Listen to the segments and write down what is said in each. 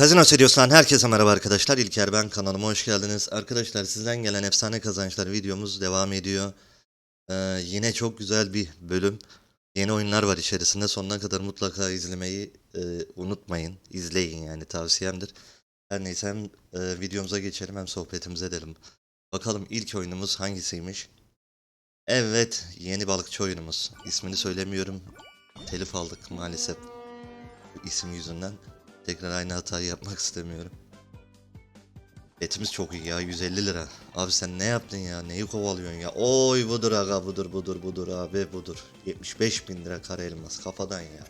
Kazino Serios'tan herkese merhaba arkadaşlar. İlker ben kanalıma hoş geldiniz. Arkadaşlar sizden gelen efsane kazançlar videomuz devam ediyor. Ee, yine çok güzel bir bölüm. Yeni oyunlar var içerisinde. Sonuna kadar mutlaka izlemeyi e, unutmayın. İzleyin yani tavsiyemdir. Her neyse hem e, videomuza geçelim hem sohbetimize edelim. Bakalım ilk oyunumuz hangisiymiş? Evet, yeni balıkçı oyunumuz. İsmini söylemiyorum. Telif aldık maalesef. Bu isim yüzünden. Tekrar aynı hatayı yapmak istemiyorum. Etimiz çok iyi ya 150 lira. Abi sen ne yaptın ya? Neyi kovalıyorsun ya? Oy budur aga budur budur budur abi budur. 75 bin lira kara elmas kafadan ya.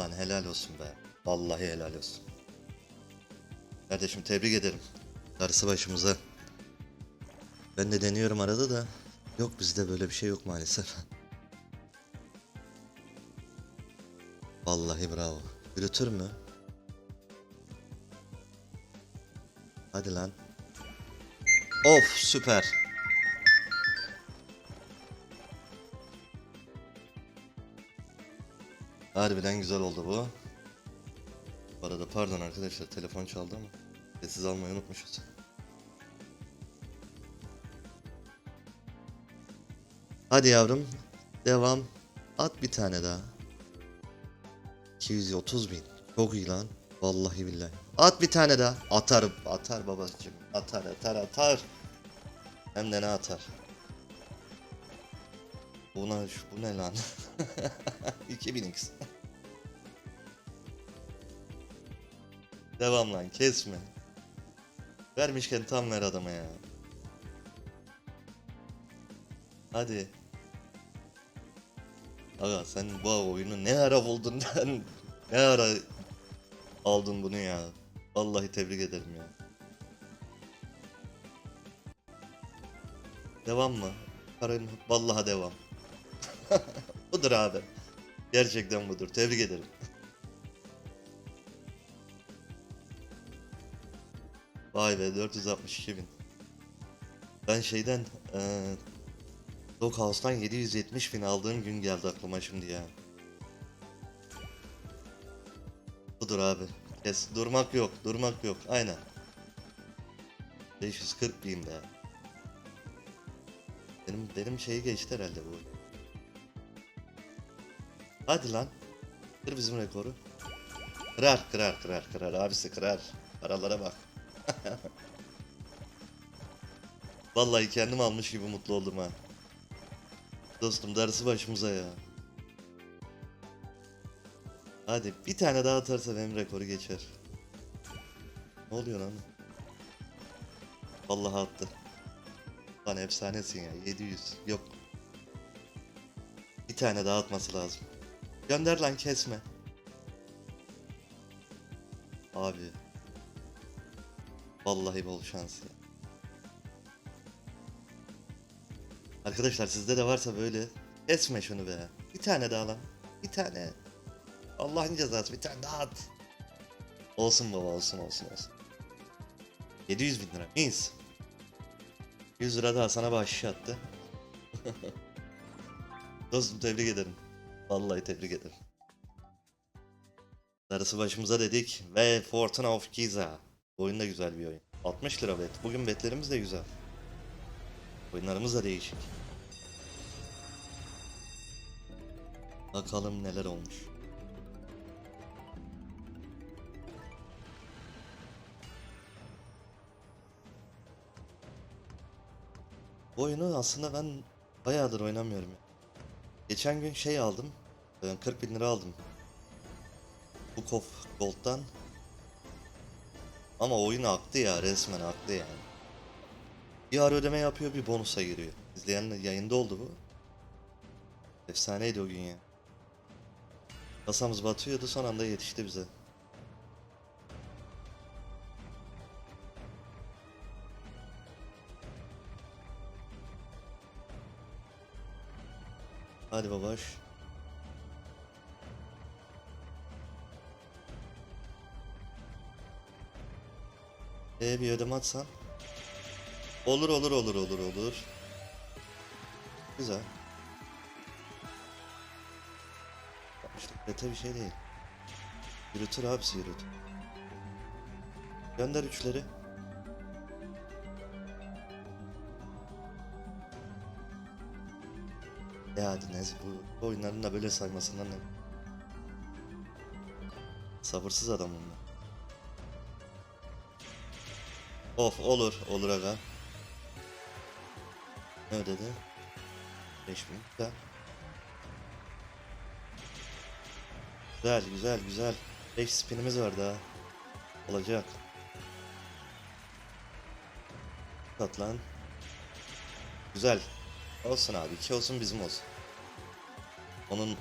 Lan helal olsun be. Vallahi helal olsun. Kardeşim tebrik ederim. Darısı başımıza. Ben de deniyorum arada da. Yok bizde böyle bir şey yok maalesef. Vallahi bravo. Yürütür mü? Hadi lan. Of süper. Harbiden güzel oldu bu. Bu arada pardon arkadaşlar telefon çaldı ama sessiz almayı unutmuşuz. Hadi yavrum. Devam. At bir tane daha. 230 bin. Çok iyi lan. Vallahi billahi. At bir tane daha. Atar. Atar babacığım. Atar atar atar. Hem de ne atar. Buna şu- bu ne lan? 2000x. Devam lan kesme. Vermişken tam ver adama ya. Hadi. Aga sen bu oyunu ne ara buldun lan? Ne ara aldın bunu ya? Vallahi tebrik ederim ya. Devam mı? Karın vallahi devam. budur abi. Gerçekten budur. Tebrik ederim. Vay be 462 bin. Ben şeyden eee Dog 770 bin aldığım gün geldi aklıma şimdi ya. Budur abi. Kes. Durmak yok. Durmak yok. Aynen. 540 bin be. Benim benim şeyi geçti herhalde bu. Hadi lan. Kır bizim rekoru. Kırar kırar kırar kırar. Abisi kırar. Paralara bak. Vallahi kendim almış gibi mutlu oldum ha. Dostum darısı başımıza ya. Hadi bir tane daha atarsa benim rekoru geçer. Ne oluyor lan? Vallahi attı. Lan efsanesin ya 700 yok. Bir tane daha atması lazım. Gönder lan kesme. Abi. Vallahi bol şans ya. Arkadaşlar sizde de varsa böyle kesme şunu be. Bir tane daha lan. Bir tane. Allah'ın cezası bir tane daha at. Olsun baba olsun olsun olsun. 700 bin lira. Mis. 100 lira daha sana bahşiş attı. Dostum tebrik ederim. Vallahi tebrik ederim. Darısı başımıza dedik ve Fortuna of Giza. Oyun da güzel bir oyun. 60 lira bet. Bugün betlerimiz de güzel. Oyunlarımız da değişik. Bakalım neler olmuş. Bu oyunu aslında ben bayağıdır oynamıyorum. Geçen gün şey aldım. e, 40 bin lira aldım. Book of Gold'dan. Ama oyun aktı ya resmen aktı yani. Bir ara ödeme yapıyor bir bonusa giriyor. İzleyen yayında oldu bu. Efsaneydi o gün ya. Kasamız batıyordu son anda yetişti bize. Hadi babaş. Ee bir ödeme atsan. Olur olur olur olur olur. Güzel. İşte beta bir şey değil. Yürütür abisi yürütür. Gönder üçleri. Nez bu, oyunların da böyle saymasından ne? Sabırsız adam bunlar. Of olur olur aga. Ne ödedi? 5000 güzel. Güzel güzel güzel. 5 spinimiz var daha. Olacak. Tat lan. Güzel. Olsun abi. 2 olsun bizim olsun. Onun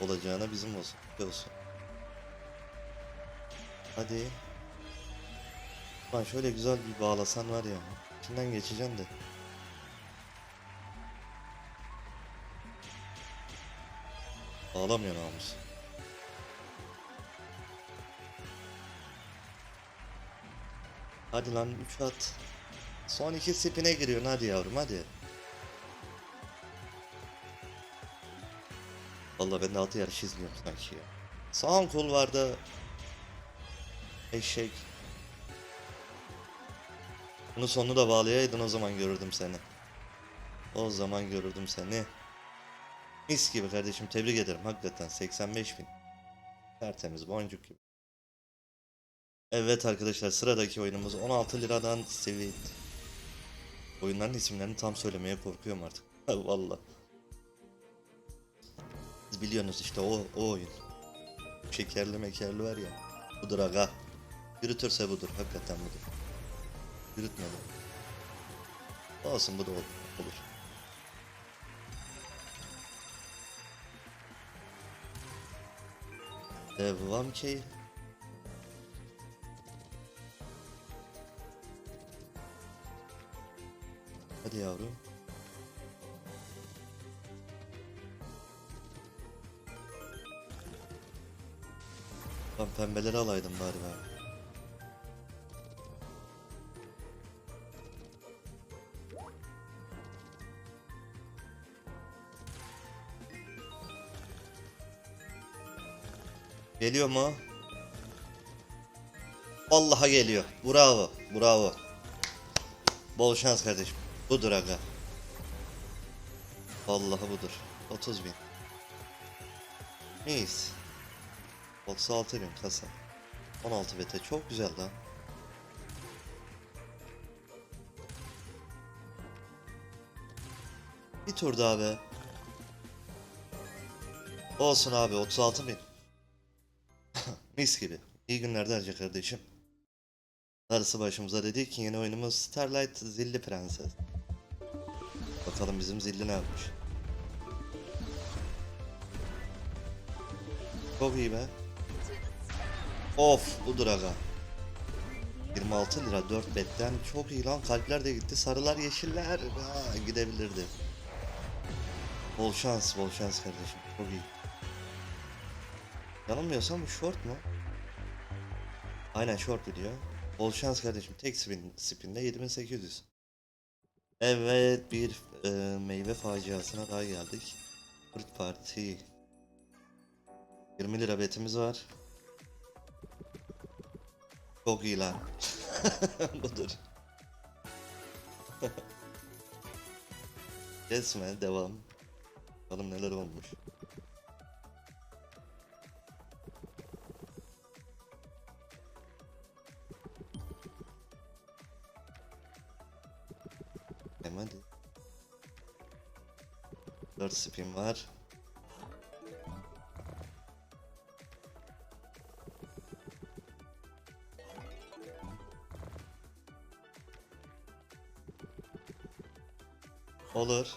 olacağına bizim olsun. 2 olsun. Hadi. Lan şöyle güzel bir bağlasan var ya. İçinden geçeceğim de. Ağlamıyor namus. Hadi lan 3 at. Son iki spine giriyorsun hadi yavrum hadi. Vallahi ben de altı yarış izliyorum sanki ya. Son kulvarda eşek. Bunu sonunu da bağlayaydın o zaman görürdüm seni. O zaman görürdüm seni. Mis gibi kardeşim tebrik ederim hakikaten 85 bin. Tertemiz boncuk gibi. Evet arkadaşlar sıradaki oyunumuz 16 liradan Sweet. Oyunların isimlerini tam söylemeye korkuyorum artık. Valla. Siz biliyorsunuz işte o, o oyun. Şekerli mekerli var ya. Budur aga. Yürütürse budur. Hakikaten budur. Yürütmedi. Olsun bu da olur. Devam ki. Hadi yavrum. Ben pembeleri alaydım bari ben. Geliyor mu? Vallahi geliyor. Bravo. Bravo. Bol şans kardeşim. Budur aga. Vallahi budur. 30 bin. Mis. 36 bin kasa. 16 bete çok güzel lan. Bir tur daha be. Olsun abi 36 bin. Mis gibi. İyi günler derce kardeşim. Darısı başımıza dedik yeni oyunumuz Starlight Zilli Prenses. Bakalım bizim Zilli ne yapmış. Çok iyi be. Of budur aga. 26 lira 4 betten çok iyi lan kalpler de gitti sarılar yeşiller ha, gidebilirdi. Bol şans bol şans kardeşim çok iyi. Yanılmıyorsam bu short mu? Aynen short video. Bol şans kardeşim. Tek spin, spinde 7800. Evet bir e, meyve faciasına daha geldik. Fruit Party. 20 lira betimiz var. Çok iyi lan. Budur. Kesme devam. Bakalım neler olmuş. Hem hadi. 4 spin var. Olur.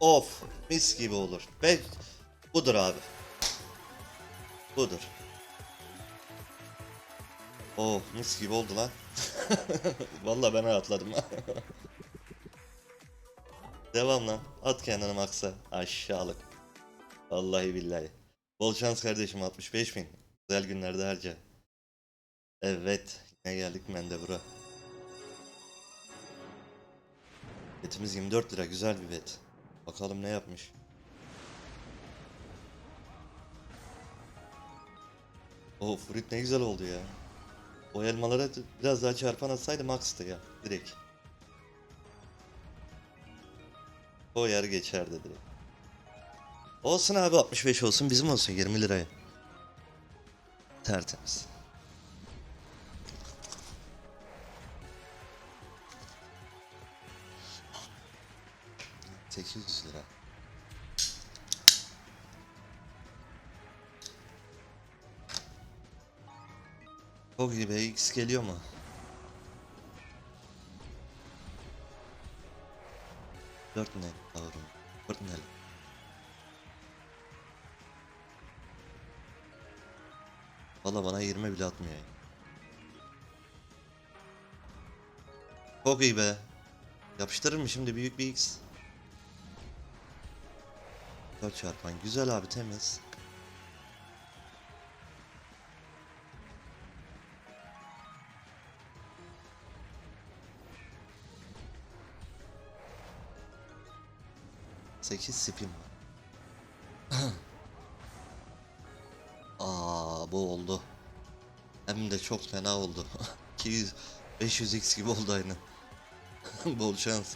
Of, mis gibi olur. Ve budur abi. Budur. Oh, mis gibi oldu lan. Vallahi ben rahatladım. Devam lan. At kendini maksa. Aşağılık. Vallahi billahi. Bol şans kardeşim 65 bin. Güzel günlerde harca. Evet. Yine geldik Mendebura. Betimiz 24 lira güzel bir bet. Bakalım ne yapmış. O fruit ne güzel oldu ya. O elmalara biraz daha çarpan atsaydı max'tı ya direkt. O yer geçerdi direkt. Olsun abi 65 olsun bizim olsun 20 liraya. Tertemiz. Sekiz yüz lira. Çok iyi be X geliyor mu? Dört ne yavrum? Dört ne? Valla bana 20 bile atmıyor. Çok iyi be. Yapıştırır mı şimdi büyük bir X? 4 çarpan. Güzel abi temiz. Sekiz spin var. Aa bu oldu. Hem de çok fena oldu. 200 500x gibi oldu aynı. Bol şans.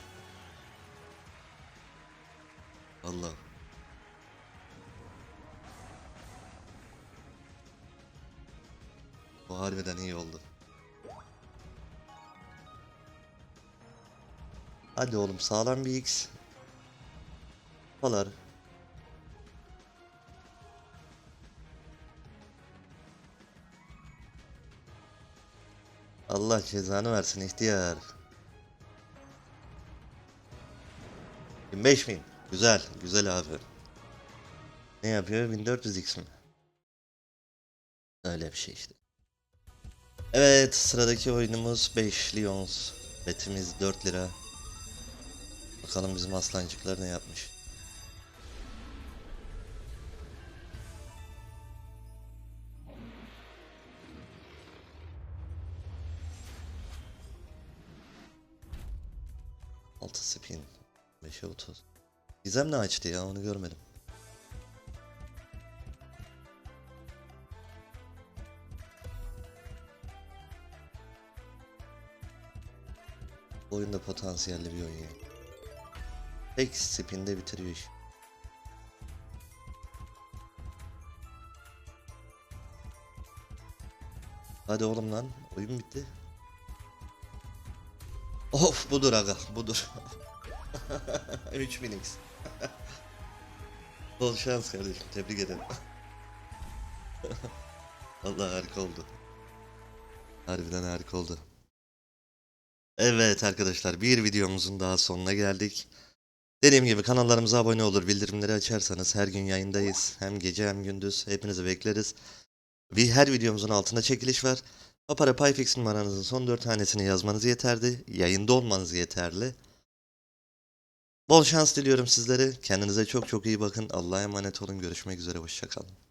Allah. Bu harbiden iyi oldu. Hadi oğlum sağlam bir X. Falar. Allah cezanı versin ihtiyar. 25 bin. Güzel, güzel abi. Ne yapıyor? 1400x mi? Öyle bir şey işte. Evet, sıradaki oyunumuz 5 Lions. Betimiz 4 lira. Bakalım bizim aslancıklar ne yapmış. Altı spin. 5'e 30. Gizem ne açtı ya onu görmedim. Bu oyunda potansiyelli bir oyun ya. Tek spinde bitiriyor iş. Hadi oğlum lan oyun bitti. Of budur aga budur. 3000x. Bol şans kardeşim tebrik ederim. Allah harika oldu. Harbiden harika oldu. Evet arkadaşlar bir videomuzun daha sonuna geldik. Dediğim gibi kanallarımıza abone olur, bildirimleri açarsanız her gün yayındayız. Hem gece hem gündüz hepinizi bekleriz. Bir her videomuzun altında çekiliş var. Papara Payfix numaranızın son 4 tanesini yazmanız yeterli. Yayında olmanız yeterli. Bol şans diliyorum sizlere. Kendinize çok çok iyi bakın. Allah'a emanet olun. Görüşmek üzere. Hoşçakalın.